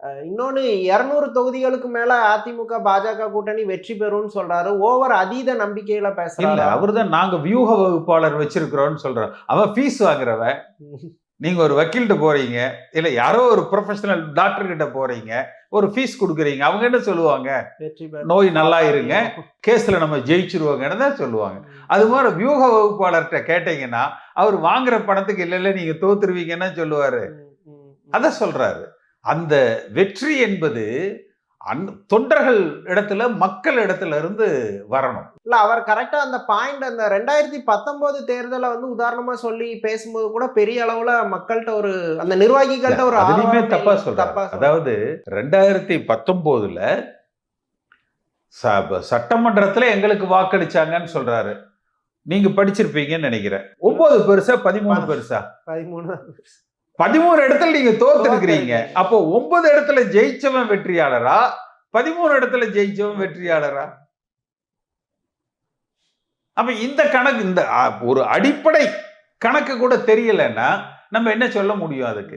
அஹ் இன்னொன்னு இருநூறு தொகுதிகளுக்கு மேல அதிமுக பாஜக கூட்டணி வெற்றி பெறும்னு சொல்றாரு. ஓவர் அதீத நம்பிக்கையில பேசுறாரு? அவர்தான் நாங்க வியூக வகுப்பாளர் வச்சிருக்கிறோம்னு சொல்றோம் அவன் ஃபீஸ் வாங்குறவன் நீங்க ஒரு வக்கீல்கிட்ட போறீங்க இல்ல யாரோ ஒரு ப்ரொஃபஷனல் டாக்டர் கிட்ட போறீங்க ஒரு ஃபீஸ் கொடுக்குறீங்க அவங்க என்ன சொல்லுவாங்க? நோய் நல்லா இருங்க கேஸ்ல நம்ம ஜெயிச்சிருவாங்கன்னு தான் சொல்லுவாங்க. அது மாதிரி வியூக வகுப்பாளர்கிட்ட கேட்டீங்கன்னா அவர் வாங்குற பணத்துக்கு இல்ல இல்ல நீங்க தோத்துருவீங்கன்னு சொல்லுவாரு. அத சொல்றாரு. அந்த வெற்றி என்பது அந் தொண்டர்கள் இடத்துல மக்கள் இடத்துல இருந்து வரணும். இல்ல அவர் கரெக்டா அந்த பாயிண்ட் அந்த ரெண்டாயிரத்தி பத்தொன்பது தேர்தலை வந்து உதாரணமா சொல்லி பேசும்போது கூட பெரிய அளவுல மக்கள்கிட்ட ஒரு அந்த நிர்வாகிகள்கிட்ட ஒரு அதுலயுமே தப்பா சொல்றாரு. அதாவது ரெண்டாயிரத்தி பத்தொன்பதுல ச- சட்டமன்றத்துல எங்களுக்கு வாக்களிச்சாங்கன்னு சொல்றாரு. நீங்க படிச்சிருப்பீங்கன்னு நினைக்கிறேன். ஒன்பது பெருசா பதிமூணு பெருசா? பதிமூணு பதிமூணு இடத்துல நீங்க தோத்துருக்கிறீங்க. அப்போ ஒன்பது இடத்துல ஜெயிச்சவன் வெற்றியாளரா? பதிமூணு இடத்துல ஜெயிச்சவன் வெற்றியாளரா? அப்ப இந்த கணக்கு இந்த ஒரு அடிப்படை கணக்கு கூட தெரியலன்னா நம்ம என்ன சொல்ல முடியும் அதுக்கு?